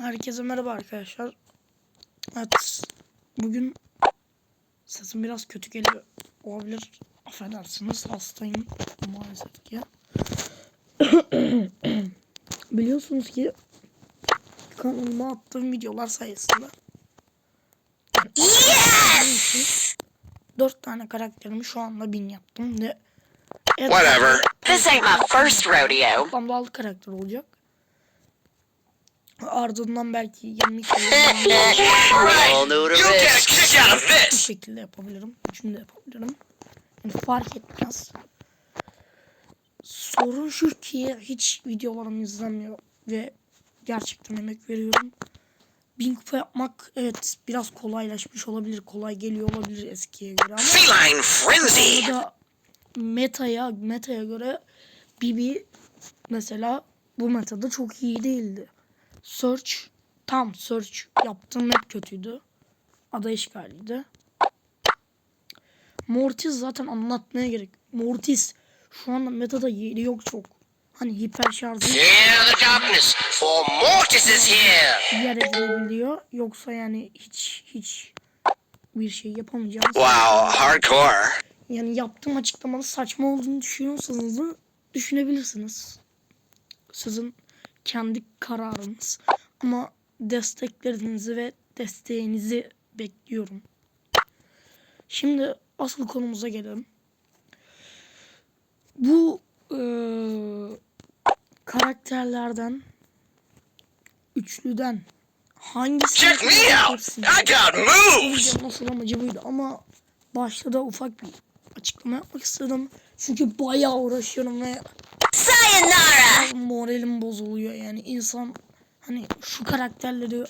Herkese merhaba arkadaşlar. Evet. Bugün sesim biraz kötü geliyor olabilir. Affedersiniz. Hastayım maalesef ki. Biliyorsunuz ki kanalıma attığım videolar sayesinde yes! 4 tane karakterimi şu anda bin yaptım ve Whatever. This ain't my first rodeo. Toplamda 6 karakter olacak. Ardından belki 20 kere All new to You get a this. kick out of bu şekilde yapabilirim. Üçünü de yapabilirim. Yani fark etmez. Sorun şu ki hiç videolarım izlenmiyor ve gerçekten emek veriyorum. Bin kupa yapmak evet biraz kolaylaşmış olabilir. Kolay geliyor olabilir eskiye göre ama Feline frenzy. Burada metaya metaya göre Bibi mesela bu metada çok iyi değildi. Search tam search yaptığım hep kötüydü. Ada işgaliydi. Mortis zaten anlatmaya gerek. Mortis şu anda metada yeri yok çok. Hani hiper şarjı yer edilebiliyor. Yoksa yani hiç hiç bir şey yapamayacağız. Wow, hardcore. Yani yaptığım açıklamanın saçma olduğunu düşünüyorsanız da düşünebilirsiniz. Sizin kendi kararınız. Ama desteklerinizi ve desteğinizi bekliyorum. Şimdi asıl konumuza gelelim. Bu eee, karakterlerden üçlüden hangisi Check me out. I got moves. videonun asıl amacı buydu ama başta da ufak bir açıklama yapmak istedim. Çünkü bayağı uğraşıyorum ve Sayonara. moralim bozuluyor yani insan hani şu karakterleri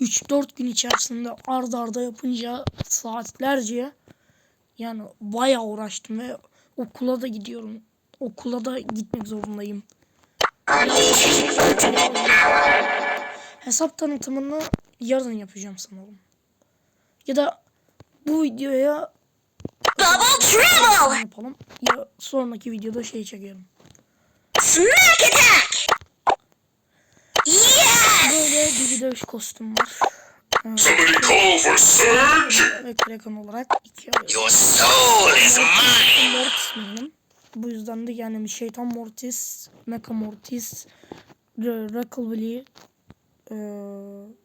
3-4 gün içerisinde arda arda yapınca saatlerce yani bayağı uğraştım ve okula da gidiyorum. Okula da gitmek zorundayım. Hesap tanıtımını yarın yapacağım sanırım. Ya da bu videoya Double triple. yapalım. Ya sonraki videoda şey çekerim. Smack attack. Yes. Böyle bir dövüş kostüm var. Somebody call for Surge! Ve Kraken olarak iki ayrı. Your soul is mine. Mortis benim. Bu yüzden de yani şeytan Mortis, Mecha Mortis, R- Rucklebilly, eee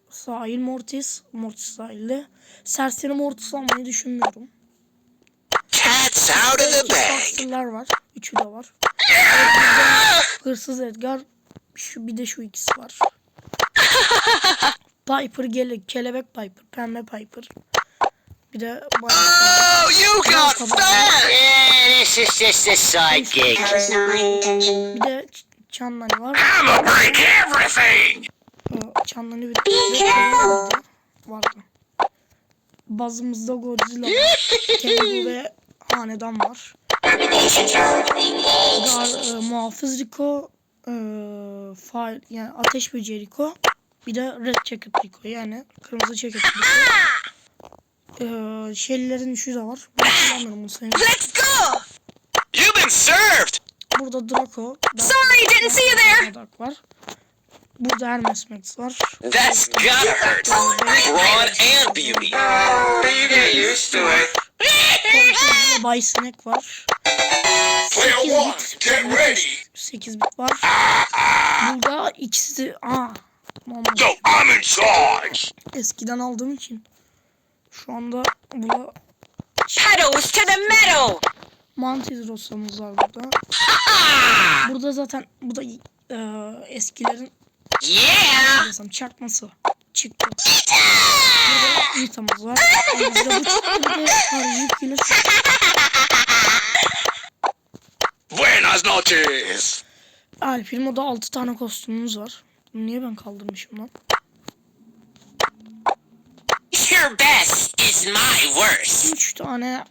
sahil Mortis, Mortis sahilde. Serseri Mortis almayı düşünmüyorum. Cat's out of the bag. Var. Üçü de var. Hırsız Edgar. Şu bir de şu ikisi var. Piper gele kelebek Piper, pembe Piper. Bir de Oh, you got fat. Yeah, this is just a side gig. bir de Çanlani var. I'ma break everything! Çanlani bir de vardı. vardı. Bazımızda Godzilla var. Tengu ve Hanedan var. Gar, e, muhafız Rico, e, fire, yani ateş böceği Rico, bir de red jacket Rico yani kırmızı ceket Rico. E, şeylerin üçü de var. Ben kullanmıyorum bunu sayın. Let's go. You've been served. Burada Draco. Sorry, didn't see you there. Dark var. Burada Hermes Max var. That's gotta hurt. Brawn and beauty. You get used to it. Bay Snake var. Player 8 one, bit, get ready! 8 bit var. Burada ikisi aa normal. So I'm in charge! Eskiden aldığım için şu anda burada Pedals to the metal. Mantis Rossa'mız var burada. Burada zaten bu da e, eskilerin Yeah. desem çakması çıktı. Burada Nita'mız var. Bizde bu çıktı bir de Harjik Buenas noches! El Primo'da 6 tane kostümümüz var. Niye ben kaldırmışım lan? Your best is my worst. 3 tane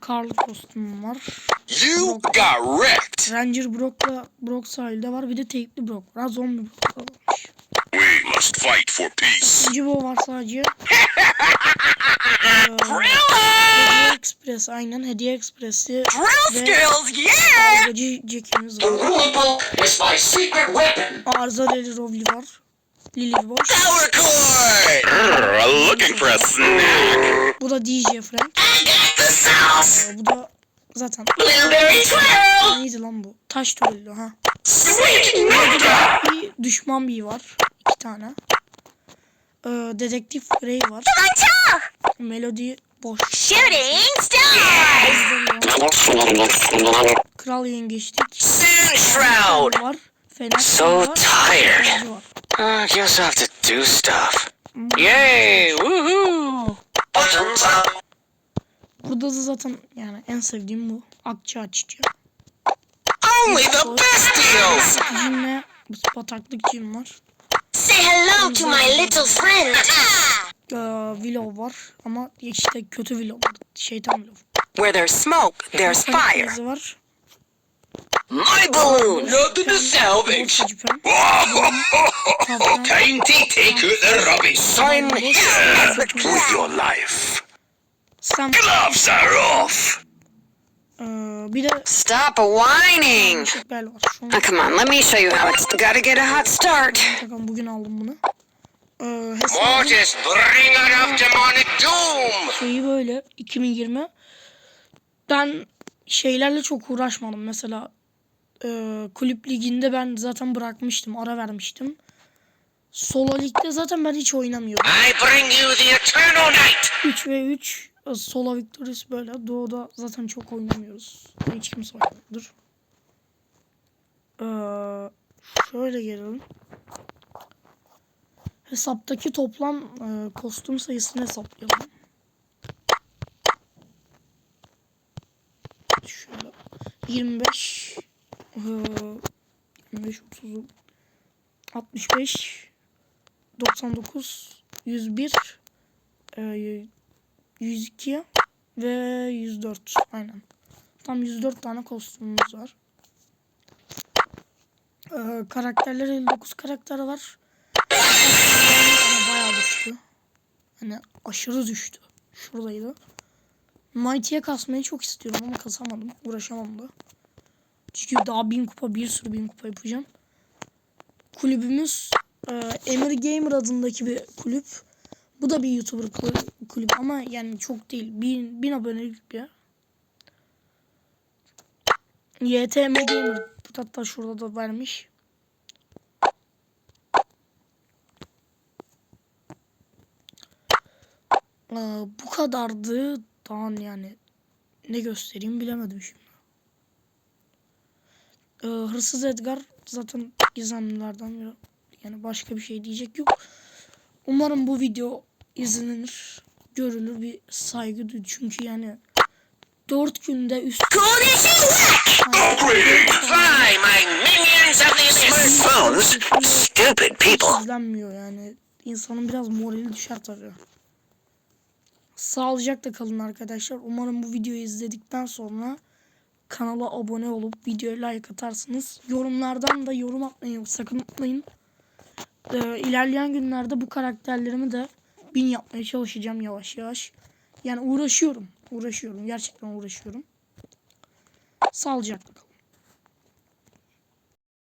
karlı kostümüm var. You got wrecked! Ranger Brock'la Brock sahilde var. Bir de tekli Brock var. Ha, Zombi Brock. We must fight for peace. İkinci bu var sadece. Grilla. Express aynen Hediye Express'i Drill skills, yeah. Argacı Jack'imiz var. Rule book is my secret weapon. Arıza Deli Rovli var. Lily Boş. Power cord! Grr, looking for a snack. Bu da DJ Frank. I got the sauce! Ee, bu da zaten Blueberry twirl! neydi lan bu? Taş trollü ha. Sweet nectar! Bir düşman bir var. Tane. Ee, Dedektif Ray var. Melody boş. Shooting star! Kral yengeçlik. Sand shroud! var. Fener So var. tired. Uh, guess I have to do stuff. Yay! Woohoo! Burada da zaten yani en sevdiğim bu. Akça açıcı. Only the best deals! Cinle bataklık cin var. Say hello to my little friend. Ee, Willow var ama işte kötü Willow var. Şeytan Willow. Where there's smoke, there's fire. Karakterizi var. My balloon! Nothing to salvage! Ortacı pen. Time to take out the rubbish. Sign here! With your life. Sam. Gloves are off. Ee, bir de Stop whining! Şekbel var. Şu an Now, come on, let me show you how it's gotta get a hot start. bakalım bugün aldım bunu. Ee, What hesabın is bringer of demonic doom? şeyi böyle 2020. Ben şeylerle çok uğraşmadım. Mesela e, kulüp liginde ben zaten bırakmıştım. Ara vermiştim. Solo ligde zaten ben hiç oynamıyorum. I bring you the eternal night. 3 ve 3 solo victories böyle. Doğu'da zaten çok oynamıyoruz. Hiç kimse oynamıyordur. Ee, şöyle gelelim. Hesaptaki toplam e, kostüm sayısını hesaplayalım. Şöyle 25 e, 25 30 65 99 101 e, 102 ve 104 aynen. Tam 104 tane kostümümüz var. Ee, karakterler 59 karakter var. Bayağı düştü. Hani aşırı düştü. Şuradaydı. Mighty'ye kasmayı çok istiyorum ama kasamadım. Uğraşamam da. Çünkü daha 1000 kupa bir sürü 1000 kupa yapacağım. Kulübümüz e, Emir Gamer adındaki bir kulüp. Bu da bir YouTuber kulüp ama yani çok değil. Bin, bin abonelik yer. YTM Gamer. Bu hatta şurada da vermiş. Ee, bu kadardı. Daha yani ne göstereyim bilemedim şimdi. Ee, Hırsız Edgar zaten gizemlilerden biri. Yani başka bir şey diyecek yok. Umarım bu video izlenir, görülür bir saygı duy. Çünkü yani 4 günde üst izlenmiyor yani. İnsanın biraz morali düşer tabii. Sağlıcakla kalın arkadaşlar. Umarım bu videoyu izledikten sonra kanala abone olup videoya like atarsınız. Yorumlardan da yorum atmayı sakın unutmayın. Ee, ilerleyen günlerde bu karakterlerimi de bin yapmaya çalışacağım yavaş yavaş. Yani uğraşıyorum. Uğraşıyorum. Gerçekten uğraşıyorum. Sağlıcakla.